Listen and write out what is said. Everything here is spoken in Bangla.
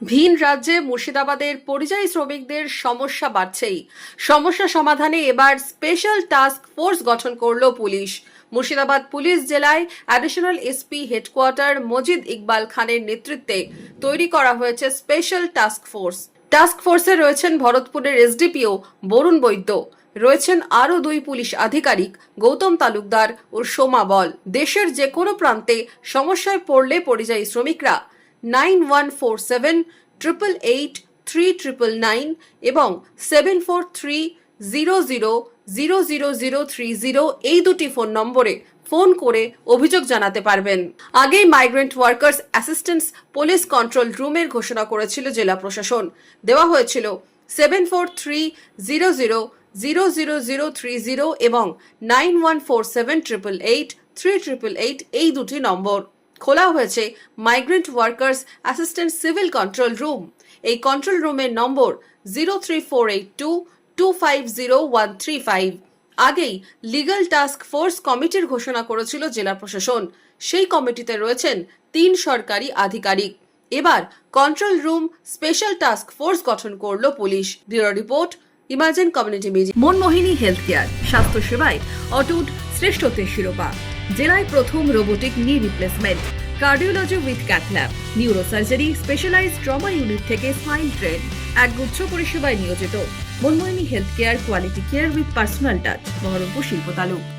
ভিন রাজ্যে মুর্শিদাবাদের পরিযায়ী শ্রমিকদের সমস্যা বাড়ছেই। সমস্যা সমাধানে এবার স্পেশাল টাস্ক ফোর্স গঠন করল পুলিশ। মুর্শিদাবাদ পুলিশ জেলায় additional SP headquarter Majid Iqbal খানের নেতৃত্বে তৈরি করা হয়েছে স্পেশাল টাস্ক ফোর্স টাস্ক ফোর্সে রয়েছেন ভরতপুরের এসডিপিও বরুণ বৈদ্য। রয়েছেন আরও দুই পুলিশ আধিকারিক, গৌতম তালুকদার ও সোমা বল। দেশের যে কোনো প্রান্তে সমস্যায় পড়লে পরিযায়ী শ্রমিকরা nine one four seven triple eight three triple nine এবং seven four three zero zero zero zero zero three zero এই দুটি ফোন নম্বরে ফোন করে অভিযোগ জানাতে পারবেন। আগেই migrant workers assistance police control রুমের ঘোষণা করেছিল জেলা প্রশাসন। দেওয়া হয়েছিল seven four three zero zero zero zero zero three zero এবং nine one four seven triple eight three triple eight এই দুটি নম্বর। খোলা হয়েছে migrant workers assistant civil control room এই কন্ট্রোল রুমের number zero three four eight two two five zero one three five আগেই লিগ্যাল টাস্ক ফোর্স কমিটির ঘোষণা করেছিল জেলা প্রশাসন। সেই কমিটিতে রয়েছেন তিন সরকারি আধিকারিক। এবার control room special task force গঠন করল police. Bureau report, emergent community media Manmohini health care স্বাস্থ্য সেবায় অটুট শ্রেষ্ঠত্বের শিরোপা। জেলায় প্রথম robotic knee replacement cardiology with cathlab neurosurgery specialize trauma unit থেকে স্মাইল ট্রেন এক একগুচ্ছ পরিষেবায় নিয়োজিত। Manmohini health care quality care with personal touch Berhampore শিল্প তালুক।